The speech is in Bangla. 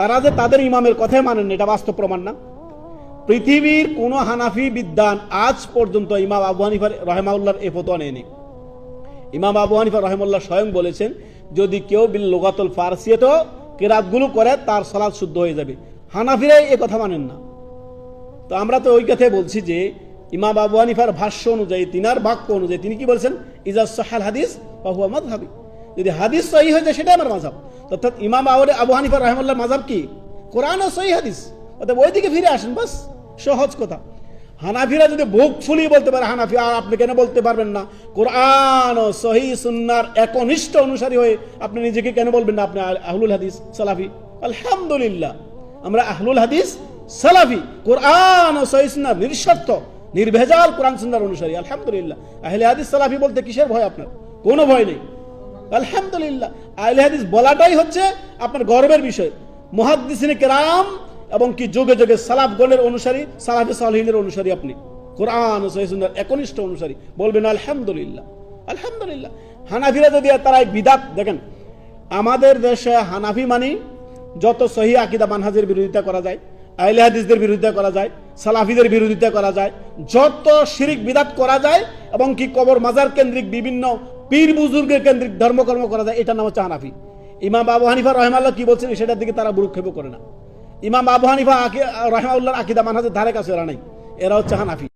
তারা যে তাদের ইমামের কথাই মানেন এটা বাস্তব প্রমাণ না। পৃথিবীর কোন হানাফি বিদ্যান আজ পর্যন্ত ইমাম আবু হানিফার রহেমাউল্লাহর এ ফতোয়া নেয়নি। ইমাম আবু হানিফা রহমুল্লাহ স্বয়ং বলেছেন, যদি কেউ বিল লোগাতুল ফার্সিয়ত কেরাতগুলো করে, তার সালাদ শুদ্ধ হয়ে যাবে। হানাফিরাই এ কথা মানেন না। তো আমরা তো ওই কথাই বলছি যে, ইমাম আবু হানিফার ভাষ্য অনুযায়ী, তিনার বাক্য অনুযায়ী, তিনি কি বলছেন? ইজাজ সাহাল হাদিস বা হুয়া মাযহাবি। যদি হাদিস সহি হয়ে যায়, সেটাই আমার মাযহাব অর্থাৎ ইমাম আবু আবু হানিফা রহমুল্লাহ মাযহাব কি? কোরআন ও সহি হাদিস। অর্থাৎ ওই দিকে ফিরে আসেন, বাস। সহজ কথা। হানাফিরা যদি বুক ফুলিয়ে বলতে পারে, হানাফি, আর আপনি কেন বলতে পারবেন না? কোরআন ও সহি সুন্নার একনিষ্ঠ অনুসারী হয়ে আপনি নিজেকে কেন বলবেন না? আপনি আহলুল হাদিস, সালাফি। আলহামদুলিল্লাহ। আমরা আহলুল হাদিস, সালাফি। কোরআন ও সহি সুন্নার নিঃস্বার্থ নির্ভেজাল কোরআন সুন্নার অনুসারী। আলহামদুলিল্লাহ। আহলে হাদিস, সালাফি বলতে কিসের ভয় আপনার? কোনো ভয় নেই। আলহামদুলিল্লাহ। আহলে হাদিস বলাটাই হচ্ছে আপনার গর্বের বিষয়। মুহাদ্দিসিনে কেরাম এবং কি যুগে যুগে সালাফ গণের অনুসারী, সালাফে সালহিনের অনুসারী আপনি। কোরআন ও সহি সুন্নার একনিষ্ঠ অনুসারী। বলবেন আলহামদুলিল্লাহ আলহামদুলিল্লাহ। হানাফিরা যদি তারা বিদাত, দেখেন, আমাদের দেশে হানাফি মানি যত সহি আকিদা মানহাজের বিরোধিতা করা যায়, আহলে হাদিসদের বিরোধিতা করা যায়, সালাফিদের বিরোধিতা করা যায়, যত শিরিক বিদাত করা যায় এবং কি কবর মাজার কেন্দ্রিক বিভিন্ন পীর বুজুর্গের কেন্দ্রিক ধর্মকর্ম করা যায়, এটার নাম হচ্ছে হানাফি। ইমাম আবু হানিফা রহমাল্লাহ কি বলছেন, সেটার দিকে তারা বুরুক্ষেপ করে না। ইমাম আবু হানিফা রহমাউল্লাহর আকিদা মানহাজের ধারে কাছে এরা নাই, এরা হচ্ছে হানাফি।